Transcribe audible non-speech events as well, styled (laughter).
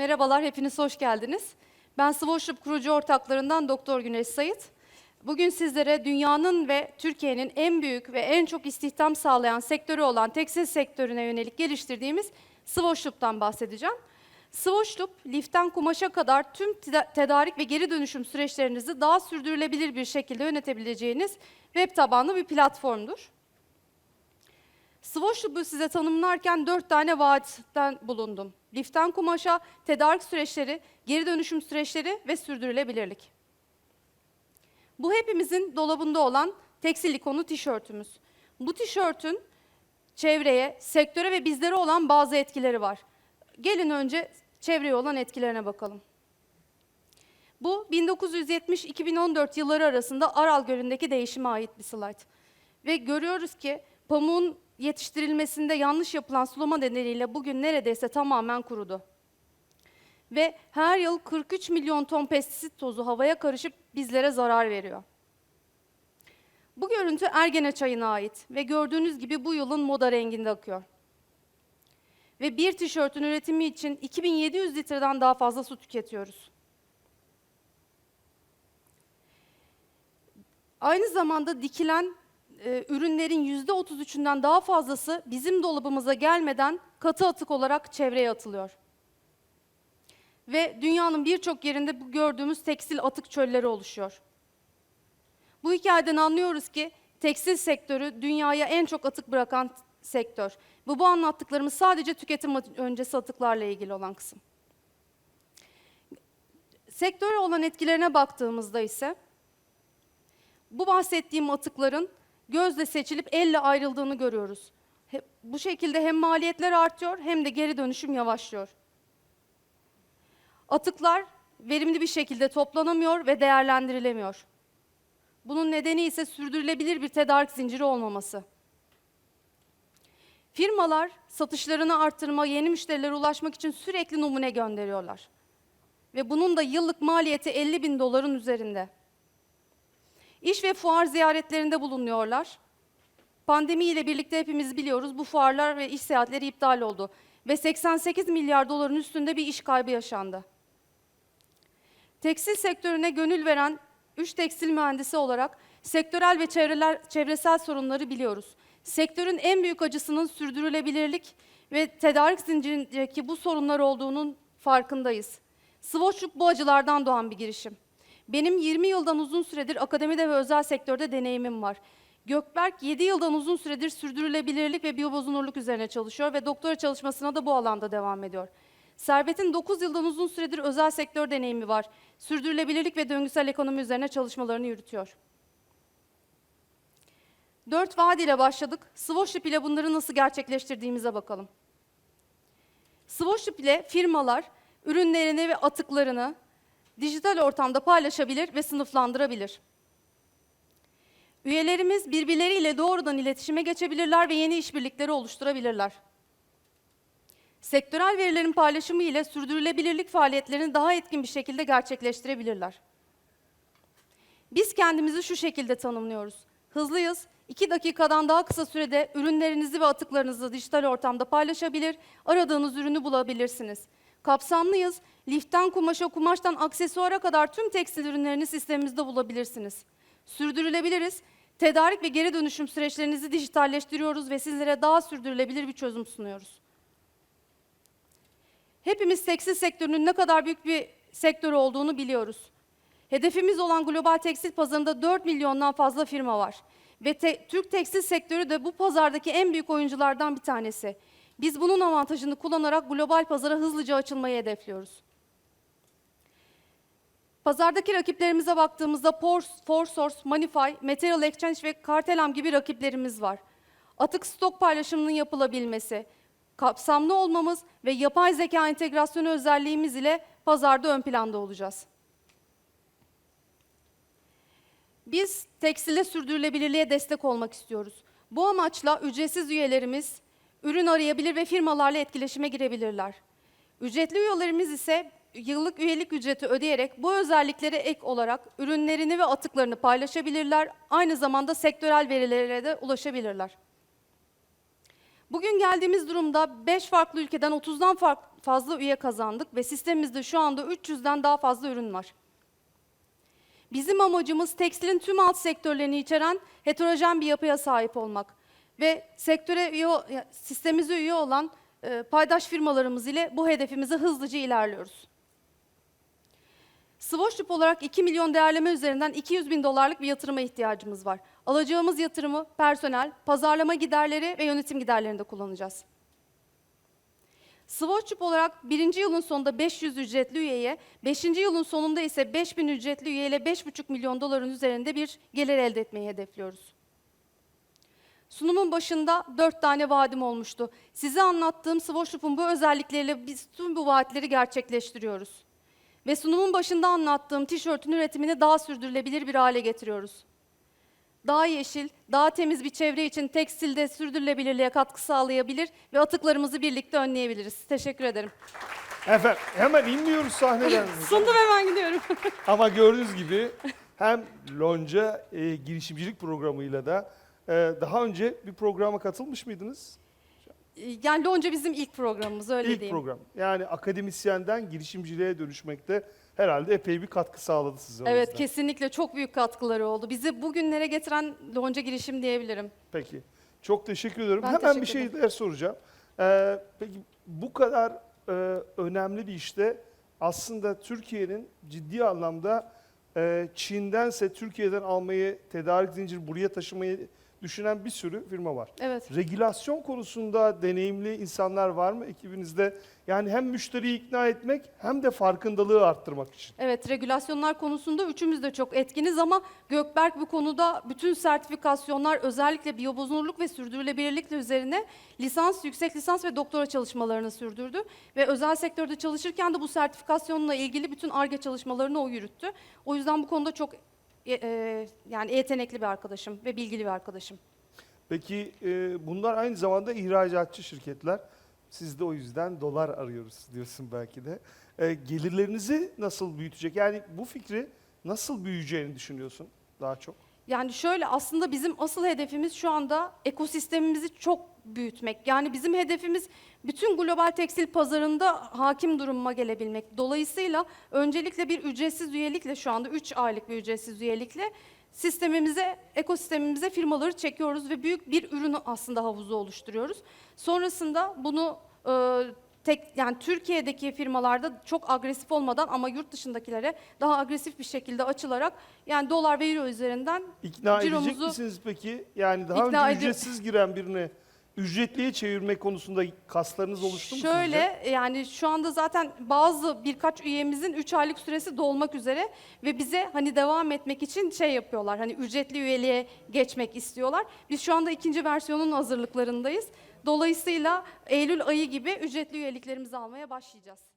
Merhabalar, hepiniz hoş geldiniz. Ben Svoşlup kurucu ortaklarından Doktor Güneş Sayıt. Bugün sizlere dünyanın ve Türkiye'nin en büyük ve en çok istihdam sağlayan sektörü olan tekstil sektörüne yönelik geliştirdiğimiz Svoşlup'tan bahsedeceğim. Svoşlup, liften kumaşa kadar tüm teda- tedarik ve geri dönüşüm süreçlerinizi daha sürdürülebilir bir şekilde yönetebileceğiniz web tabanlı bir platformdur. Svoşlup'u size tanımlarken dört tane vaatten bulundum. Liften kumaşa, tedarik süreçleri, geri dönüşüm süreçleri ve sürdürülebilirlik. Bu hepimizin dolabında olan tekstil ikonu tişörtümüz. Bu tişörtün çevreye, sektöre ve bizlere olan bazı etkileri var. Gelin önce çevreye olan etkilerine bakalım. Bu 1970-2014 yılları arasında Aral Gölü'ndeki değişime ait bir slayt. Ve görüyoruz ki pamuğun yetiştirilmesinde yanlış yapılan sulama nedeniyle bugün neredeyse tamamen kurudu. Ve her yıl 43 milyon ton pestisit tozu havaya karışıp bizlere zarar veriyor. Bu görüntü Ergene çayına ait ve gördüğünüz gibi bu yılın moda renginde akıyor. Ve bir tişörtün üretimi için 2700 litreden daha fazla su tüketiyoruz. Aynı zamanda dikilen e, ürünlerin yüzde 33'ünden daha fazlası bizim dolabımıza gelmeden katı atık olarak çevreye atılıyor. Ve dünyanın birçok yerinde bu gördüğümüz tekstil atık çölleri oluşuyor. Bu hikayeden anlıyoruz ki tekstil sektörü dünyaya en çok atık bırakan sektör. Bu bu anlattıklarımız sadece tüketim öncesi atıklarla ilgili olan kısım. Sektöre olan etkilerine baktığımızda ise bu bahsettiğim atıkların gözle seçilip elle ayrıldığını görüyoruz. Bu şekilde hem maliyetler artıyor hem de geri dönüşüm yavaşlıyor. Atıklar verimli bir şekilde toplanamıyor ve değerlendirilemiyor. Bunun nedeni ise sürdürülebilir bir tedarik zinciri olmaması. Firmalar satışlarını arttırma, yeni müşterilere ulaşmak için sürekli numune gönderiyorlar. Ve bunun da yıllık maliyeti 50 bin doların üzerinde. İş ve fuar ziyaretlerinde bulunuyorlar. Pandemi ile birlikte hepimiz biliyoruz bu fuarlar ve iş seyahatleri iptal oldu. Ve 88 milyar doların üstünde bir iş kaybı yaşandı. Tekstil sektörüne gönül veren 3 tekstil mühendisi olarak sektörel ve çevreler, çevresel sorunları biliyoruz. Sektörün en büyük acısının sürdürülebilirlik ve tedarik zincirindeki bu sorunlar olduğunun farkındayız. Swatchlook bu acılardan doğan bir girişim. Benim 20 yıldan uzun süredir akademide ve özel sektörde deneyimim var. Gökberk 7 yıldan uzun süredir sürdürülebilirlik ve biyobozunurluk üzerine çalışıyor ve doktora çalışmasına da bu alanda devam ediyor. Servet'in 9 yıldan uzun süredir özel sektör deneyimi var. Sürdürülebilirlik ve döngüsel ekonomi üzerine çalışmalarını yürütüyor. Dört vaat ile başladık. Swoship ile bunları nasıl gerçekleştirdiğimize bakalım. Swoship ile firmalar ürünlerini ve atıklarını dijital ortamda paylaşabilir ve sınıflandırabilir. Üyelerimiz birbirleriyle doğrudan iletişime geçebilirler ve yeni işbirlikleri oluşturabilirler. Sektörel verilerin paylaşımı ile sürdürülebilirlik faaliyetlerini daha etkin bir şekilde gerçekleştirebilirler. Biz kendimizi şu şekilde tanımlıyoruz. Hızlıyız, 2 dakikadan daha kısa sürede ürünlerinizi ve atıklarınızı dijital ortamda paylaşabilir, aradığınız ürünü bulabilirsiniz. Kapsamlıyız, liften kumaşa, kumaştan aksesuara kadar tüm tekstil ürünlerini sistemimizde bulabilirsiniz. Sürdürülebiliriz, tedarik ve geri dönüşüm süreçlerinizi dijitalleştiriyoruz ve sizlere daha sürdürülebilir bir çözüm sunuyoruz. Hepimiz tekstil sektörünün ne kadar büyük bir sektör olduğunu biliyoruz. Hedefimiz olan global tekstil pazarında 4 milyondan fazla firma var. Ve te- Türk tekstil sektörü de bu pazardaki en büyük oyunculardan bir tanesi. Biz bunun avantajını kullanarak global pazara hızlıca açılmayı hedefliyoruz. Pazardaki rakiplerimize baktığımızda ForSource, Manify, Material Exchange ve Kartelam gibi rakiplerimiz var. Atık stok paylaşımının yapılabilmesi, kapsamlı olmamız ve yapay zeka entegrasyonu özelliğimiz ile pazarda ön planda olacağız. Biz tekstilde sürdürülebilirliğe destek olmak istiyoruz. Bu amaçla ücretsiz üyelerimiz ürün arayabilir ve firmalarla etkileşime girebilirler. Ücretli üyelerimiz ise yıllık üyelik ücreti ödeyerek bu özelliklere ek olarak ürünlerini ve atıklarını paylaşabilirler. Aynı zamanda sektörel verilere de ulaşabilirler. Bugün geldiğimiz durumda 5 farklı ülkeden 30'dan fark- fazla üye kazandık ve sistemimizde şu anda 300'den daha fazla ürün var. Bizim amacımız tekstilin tüm alt sektörlerini içeren heterojen bir yapıya sahip olmak ve sektöre üye, sistemimize üye olan paydaş firmalarımız ile bu hedefimize hızlıca ilerliyoruz. Swatch olarak 2 milyon değerleme üzerinden 200 bin dolarlık bir yatırıma ihtiyacımız var. Alacağımız yatırımı personel, pazarlama giderleri ve yönetim giderlerinde kullanacağız. Swatch olarak birinci yılın sonunda 500 ücretli üyeye, beşinci yılın sonunda ise 5000 ücretli üyeyle 5,5 milyon doların üzerinde bir gelir elde etmeyi hedefliyoruz. Sunumun başında dört tane vaadim olmuştu. Size anlattığım Swatchup'un bu özellikleriyle biz tüm bu vaatleri gerçekleştiriyoruz. Ve sunumun başında anlattığım tişörtün üretimini daha sürdürülebilir bir hale getiriyoruz. Daha yeşil, daha temiz bir çevre için tekstilde sürdürülebilirliğe katkı sağlayabilir ve atıklarımızı birlikte önleyebiliriz. Teşekkür ederim. Efendim hemen inmiyoruz sahneden. (laughs) Sundum hemen gidiyorum. (laughs) Ama gördüğünüz gibi hem Lonca e, girişimcilik programıyla da e, daha önce bir programa katılmış mıydınız? Yani Lonca bizim ilk programımız öyle İlk diyeyim. program. Yani akademisyenden girişimciliğe dönüşmekte herhalde epey bir katkı sağladı size. o Evet yüzden. kesinlikle çok büyük katkıları oldu. Bizi bugünlere getiren Lonca girişim diyebilirim. Peki. Çok teşekkür ediyorum. Ben Hemen teşekkür bir şeyler soracağım. Ee, peki bu kadar e, önemli bir işte aslında Türkiye'nin ciddi anlamda e, Çin'dense Türkiye'den almayı, tedarik zinciri buraya taşımayı düşünen bir sürü firma var. Evet. Regülasyon konusunda deneyimli insanlar var mı ekibinizde? Yani hem müşteriyi ikna etmek hem de farkındalığı arttırmak için. Evet, regülasyonlar konusunda üçümüz de çok etkiniz ama Gökberk bu konuda bütün sertifikasyonlar özellikle biyobozunurluk ve sürdürülebilirlikle üzerine lisans, yüksek lisans ve doktora çalışmalarını sürdürdü. Ve özel sektörde çalışırken de bu sertifikasyonla ilgili bütün ARGE çalışmalarını o yürüttü. O yüzden bu konuda çok e, yani yetenekli bir arkadaşım ve bilgili bir arkadaşım. Peki e, bunlar aynı zamanda ihracatçı şirketler. Siz de o yüzden dolar arıyoruz diyorsun belki de. E, gelirlerinizi nasıl büyütecek? Yani bu fikri nasıl büyüyeceğini düşünüyorsun daha çok? Yani şöyle aslında bizim asıl hedefimiz şu anda ekosistemimizi çok büyütmek. Yani bizim hedefimiz bütün global tekstil pazarında hakim duruma gelebilmek. Dolayısıyla öncelikle bir ücretsiz üyelikle şu anda 3 aylık bir ücretsiz üyelikle sistemimize, ekosistemimize firmaları çekiyoruz ve büyük bir ürün aslında havuzu oluşturuyoruz. Sonrasında bunu e, tek yani Türkiye'deki firmalarda çok agresif olmadan ama yurt dışındakilere daha agresif bir şekilde açılarak yani dolar ve euro üzerinden İkna edecek Ciromuzu misiniz peki? Yani daha ikna önce ede- ücretsiz giren birini ücretliye çevirmek konusunda kaslarınız oluştu mu Şöyle sizce? yani şu anda zaten bazı birkaç üyemizin 3 aylık süresi dolmak üzere ve bize hani devam etmek için şey yapıyorlar. Hani ücretli üyeliğe geçmek istiyorlar. Biz şu anda ikinci versiyonun hazırlıklarındayız. Dolayısıyla Eylül ayı gibi ücretli üyeliklerimizi almaya başlayacağız.